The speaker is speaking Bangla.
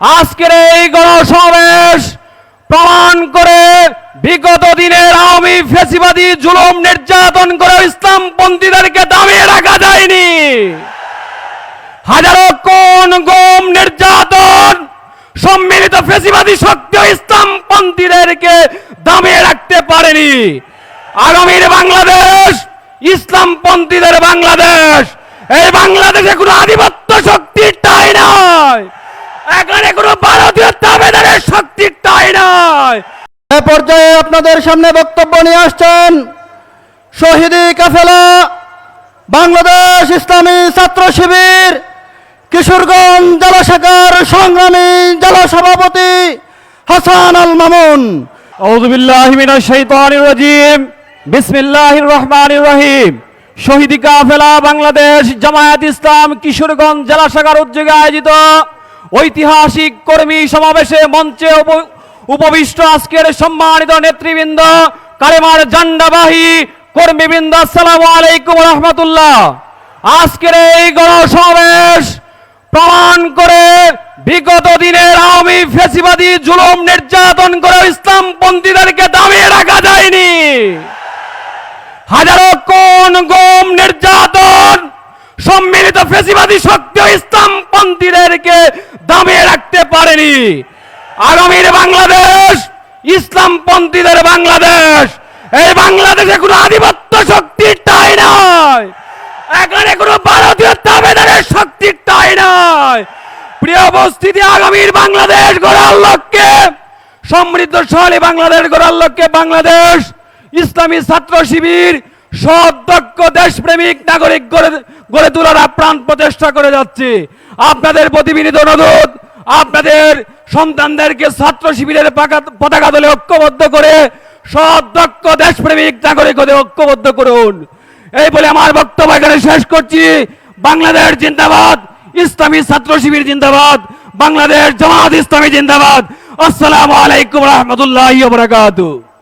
আজকের এই গণসমাবেশ প্রমাণ করে বিগত দিনের আওয়ামী ফেসিবাদী জুলুম নির্যাতন করে ইসলাম পন্থীদেরকে দামিয়ে রাখা যায়নি। হাজারো কোন গম, নির্যাতন, সম্মিলিত ফেসিবাদী শক্তি ইসলাম পন্থীদেরকে দামিয়ে রাখতে পারেনি। আগামীর বাংলাদেশ ইসলাম পন্থীদের বাংলাদেশ, এই বাংলাদেশে কোনো আধিপত্য শক্তির কোনো ভারতীয় দাবেদারের শক্তির ঠাই নয়। এ পর্যায়ে আপনাদের সামনে বক্তব্য নিয়ে আসছেন শহীদি কাফেলা বাংলাদেশ ইসলামী ছাত্র শিবির কিশোরগঞ্জ জেলা শাখার সংগ্রামী জেলা সভাপতি হাসান আল মামুন। রাজিম। বিসমিল্লাহির রহমানির রহিম। শহীদ কাফেলা বাংলাদেশ জামায়াত ইসলাম কিশোরগঞ্জ জেলা শাখার উদ্যোগে আয়োজিত ঐতিহাসিক কর্মী সমাবেশে মঞ্চে উপবিষ্ট আজকের সম্মানিত নেতৃবৃন্দ, কালেমার জান্ডাবাহী কর্মীবৃন্দ, আসসালামু আলাইকুম রহমতুল্লাহ। আজকের এই গণসমাবেশ প্রমাণ করে বিগত দিনের আওয়ামী ফেসিবাদী জুলুম নির্যাতন করে ইসলাম পন্থীদেরকে দামিয়ে রাখা যায়নি। হাজারো কোন গম, নির্যাতন, সম্মিলিত ফেসিবাদী শক্তি ও ইসলাম পন্থীদেরকে দামিয়ে রাখতে পারেনি। আগামীর বাংলাদেশ ইসলাম পন্থীদের বাংলাদেশ। এই বাংলাদেশে কোনো আধিপত্য শক্তির ঠাই নয় এখানে কোনো ভারতীয় দাবেদারের শক্তির ঠাই নয় প্রিয় উপস্থিতি, আগামীর বাংলাদেশ গড়ার লক্ষ্যে, সমৃদ্ধশালী বাংলাদেশ গড়ার লক্ষ্যে বাংলাদেশ ইসলামী ছাত্র শিবির সদক্ষ দেশপ্রেমিক নাগরিক গড়ে গড়ে তোলার আপ্রাণ প্রচেষ্টা করে যাচ্ছে। আপনাদের প্রতিবিনিত অনুরোধ, আপনাদের সন্তানদেরকে ছাত্র শিবিরের পতাকা দলে ঐক্যবদ্ধ করে সদক্ষ দেশপ্রেমিক নাগরিক হতে ঐক্যবদ্ধ করুন। এই বলে আমার বক্তব্য এখানে শেষ করছি। বাংলাদেশ জিন্দাবাদ, ইসলামী ছাত্র শিবির জিন্দাবাদ, বাংলাদেশ জামাত ইসলামী জিন্দাবাদ। আসসালামু আলাইকুম রহমতুল্লাহ বারাকাতুহু।